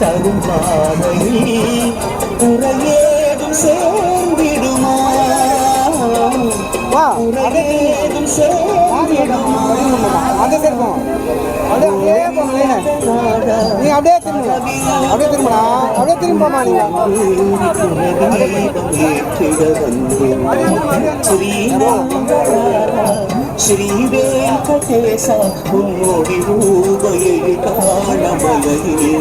தரும் பாதையில் குறையேதும் சேர்ந்திடுமா வா குறையேதும் சேர்ந்திடுமா அந்த சேர்ப்போம் அப்படியே அப்படியே நீ அப்படியே திரும்ப அப்படியே திரும்பலாம் அப்படியே திரும்பமா நீங்க ಶ್ರೀ ವೆಂಕಟೇಶ ಮುನ್ನೋಡಿ ಹೂಬಯೇ ಕಾಣಬಲಗಿರಿಯೋ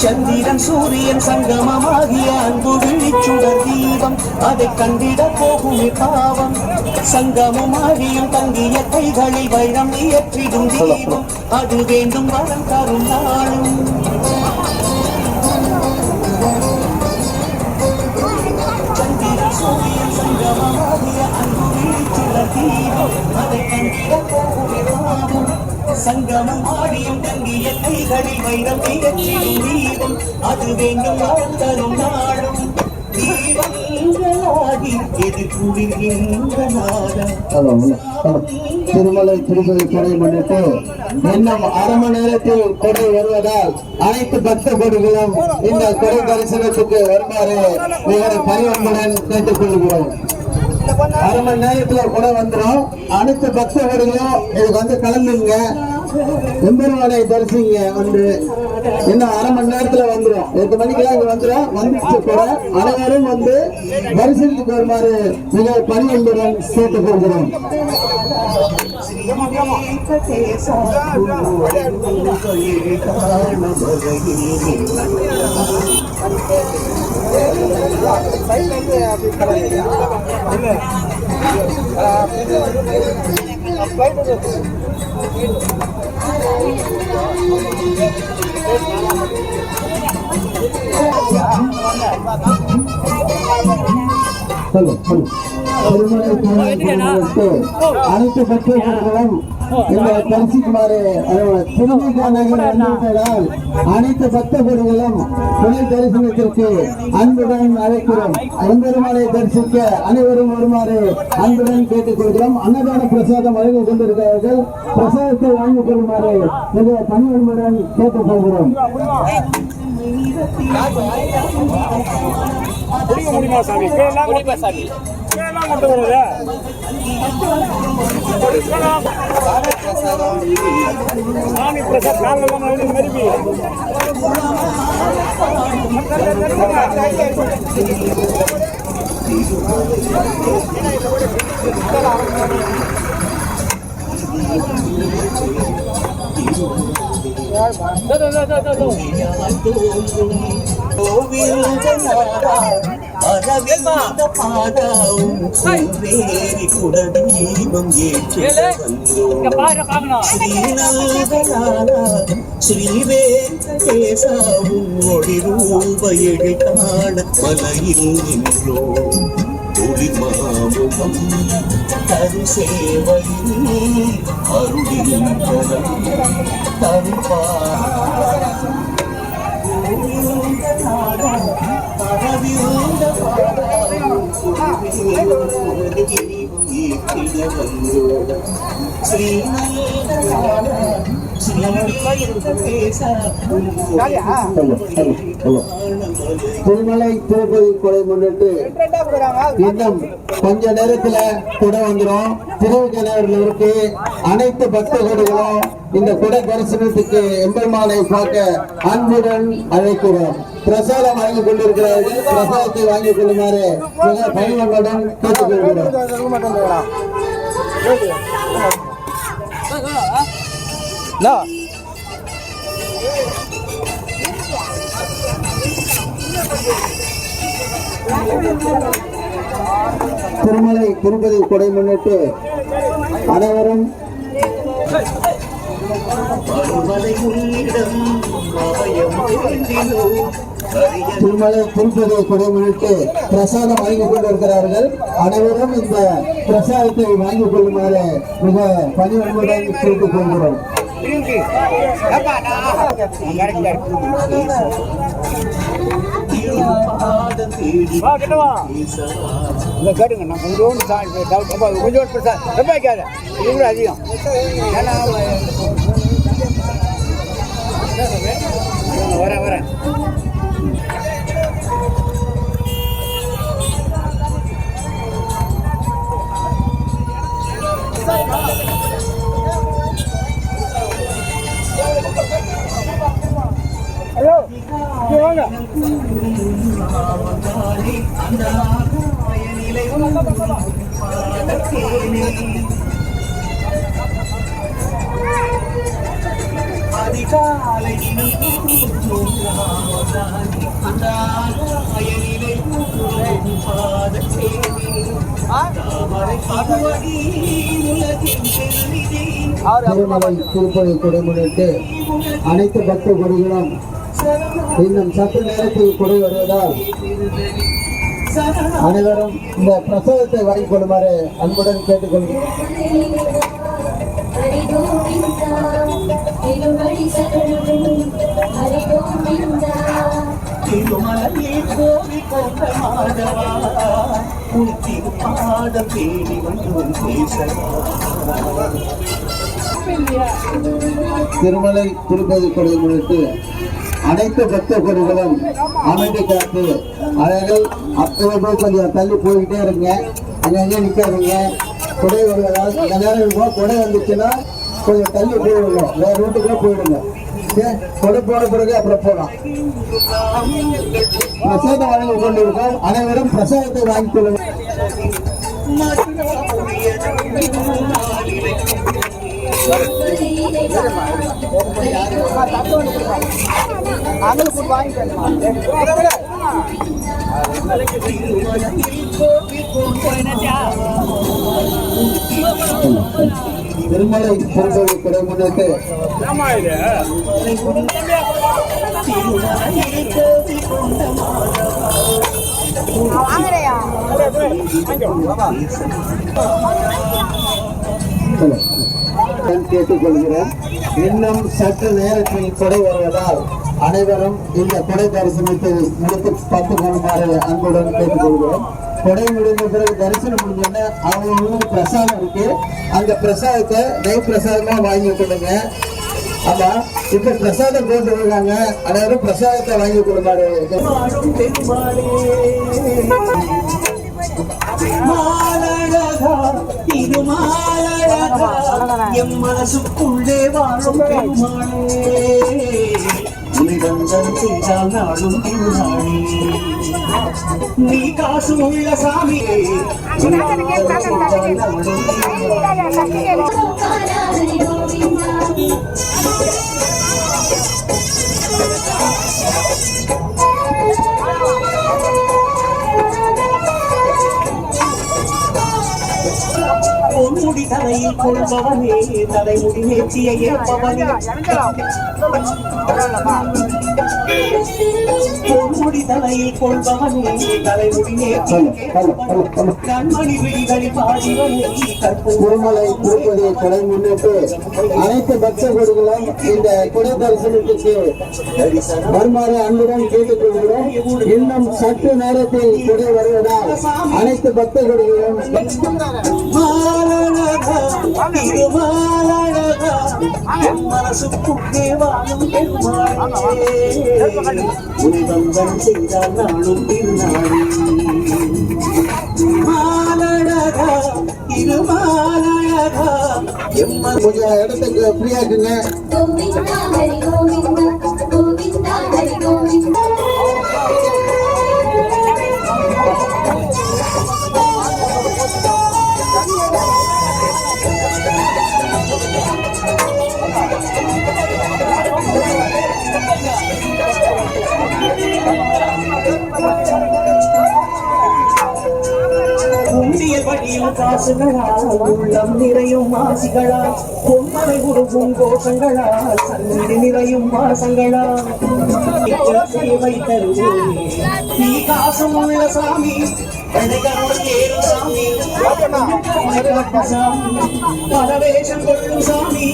சந்திரன் சூரியன் சங்கமமாகிய அன்பு விழிச்சுடர் தீபம். அதை கண்டிட போகும் பாவம். சங்கமமாகியும் தங்கிய கைகளில் வைரம் இயற்றிடும் தீபம். அது வேண்டும் வரம் தரும் நாளும். சங்கமம் ஆடியும் தங்கிய கைகளில் வைரம் இயற்றிடும் தீபம் அது வேண்டும் வரம் நாடும் திருமலை திருப்பதி கொடை முன்னிட்டு இன்னும் அரை மணி நேரத்தில் கொடை வருவதால் அனைத்து பக்த கொடிகளும் இந்த கொடை தரிசனத்துக்கு வருமாறு மிக பணிவன்புடன் கேட்டுக் கொள்கிறோம் அரை மணி நேரத்துல கூட வந்துடும் அனைத்து பக்த இதுக்கு வந்து கலந்துங்க எம்பெருமானை தரிசிங்க வந்து. இன்னும் அரை மணி நேரத்துல வந்துடும் எட்டு மணிக்கெல்லாம் இங்க வந்துடும் வந்துச்சு கூட அனைவரும் வந்து தரிசனத்துக்கு வருமாறு மிக பணிவன்புடன் கேட்டுக் கொள்கிறோம். சொல்லு சொல்லு திருமலை கோயிலுக்கு அனைத்து பக்தர்களும் இந்த தரிசிக்குமாறு திருவிக அனைத்து பக்தர்களும் துணை தரிசனத்திற்கு அன்புடன் அழைக்கிறோம் அன்பெருமானை தரிசிக்க அனைவரும் வருமாறு அன்புடன் கேட்டுக்கொள்கிறோம் அன்னதான பிரசாதம் வழங்கி கொண்டிருக்கிறார்கள் பிரசாதத்தை வாங்கிக் கொள்ளுமாறு மிக கேட்டுக் கொள்கிறோம் குடிக்க முடியுமா சாமி கொண்டு வருது? பிரசாத் அரவிந்த பாதாவும் வேரி குடதீபம் ஸ்ரீநந்தனான ஸ்ரீ வெங்கடேசாவும் ஒளி ரூபயடி காண மலையில் நின்றோ ஒளிமாமுகம் தரு சேவையில் அருளின்றனம் தருப்பா hello hello hello Thirumalai Tirupati கொலை முன்னிட்டு இன்னும் கொஞ்ச நேரத்துல கூட வந்துடும் திருவிஜயநகர்ல இருக்கு அனைத்து பக்தர்களும் இந்த குடை தரிசனத்துக்கு எம்பெருமானை பார்க்க அன்புடன் அழைக்கிறோம். பிரசாதம் வாங்கி கொண்டிருக்கிறார்கள் பிரசாதத்தை வாங்கிக் கொள்ளுமாறு பணிவன்புடன் கேட்டுக்கொள்கிறோம். திருமலை திருப்பதி கொடை முன்னிட்டு அனைவரும் வேண்டினோம் அரிய திருமலை திருப்பதி கொடை முன்னிட்டு பிரசாதம் வாங்கி கொண்டிருக்கிறார்கள். அனைவரும் இந்த பிரசாதத்தை வாங்கிக் கொள்ளுமாறு மிக பணிவன்புடன் கேட்டுக் கொள்கிறோம். கேட்டுங்க நான் கொஞ்சோண்டு சா- டவுட் அப்பா, கொஞ்சோண்டு பெருசா ரொம்ப அதிகம். ஏன்னா வரேன் வரேன் ஹலோ இங்க வாங்க அந்த ஆகாய நிலை திருமலை திருப்பதி கொடை முன்னிட்டு அனைத்து பக்த கொடிகளும் இன்னும் சற்று நேரத்தில் கொடை வருவதால் அனைவரும் இந்த பிரசவத்தை வாங்கிக் கொள்ளுமாறு அன்புடன் கேட்டுக்கொள்கிறேன் கோவி கொண்ட மாதவா வந்து திருமலை திருப்பதி கொடை அனைத்து பக்த கொடிகளும் அமைதி காத்து அவர்கள் அப்போது போய் கொஞ்சம் தள்ளி போய்கிட்டே இருங்க. அங்கே நிற்காதீங்க கொடை வருவதால் அந்த நேரம் இருக்கும் கொடை வந்துச்சுன்னா கொஞ்சம் தள்ளி போயிடுங்க. வேற ரூட்டுக்கே போயிடுங்க. கொடை போன பிறகு அப்புறம் போகலாம் பிரசாதம் வழங்கி கொண்டிருக்கோம். அனைவரும் பிரசாதத்தை வாங்கிக் கொள்ளுங்கள் திருமலை திருப்பதி கொடை முன்னிட்டு கேட்டுக்கொள்கிறேன். இன்னும் சற்று நேரத்தில் கொடை வருவதால் அனைவரும் இந்த கொடை தரிசனத்தை முடித்து பார்த்து கொள்ளுமாறு அன்புடன் கேட்டுக்கொள்கிறோம் கொடை முடிந்த பிறகு தரிசனம் முடிஞ்சோடனே அவங்க பிரசாதம் இருக்கு. அந்த பிரசாதத்தை நெய் பிரசாதமா வாங்கி கொடுங்க. ஆமா இப்ப பிரசாதம் போட்டு இருக்காங்க அனைவரும் பிரசாதத்தை வாங்கி திருமாலழகா எம் மனசுக்குள்ளே வாழும் பெருமாளே. செய்தால் திருநாளே கோபாலா ஹரி கோவிந்தா பொன்முடி தலையில் கொள்பவனே தலைமுடி நேர்த்தியை ஏற்பவனே பொன்முடி தலையில் கொள்பவனே தலைமுடி கண்மணி விழிகளில் பாடிவனே திருமலை திருப்பதி கொடை முன்னிட்டு அனைத்து பக்த கொடிகளும் இந்த கொடை தரிசனத்துக்கு வருமாறு அன்புடன் கேட்டுக்கொள்கிறோம். இன்னும் சற்று நேரத்தில் கொடை வருவதால் அனைத்து பக்த கொடிகளும் மாலழகா என் மனசுக்குள்ளே வாழும் பெருமாளே. உனிதந்தன் செய்தால் மாலழகா கொஞ்சம் இடத்துக்கு ஃப்ரீயா இருக்குங்க. உண்டிய படி கோயில் காசுகளால் உள்ளம் நிறையும் ஆசிகளால் பொம்மனை உருவும் கோஷங்களால் சந்நிதி நிறையும் வாசங்களால் சேவை தருவோம் நீ காசம் உள்ள சாமி கடைகளுடன் ஏறும் சாமி சாமி பரவேஷம் கொள்ளும் சாமி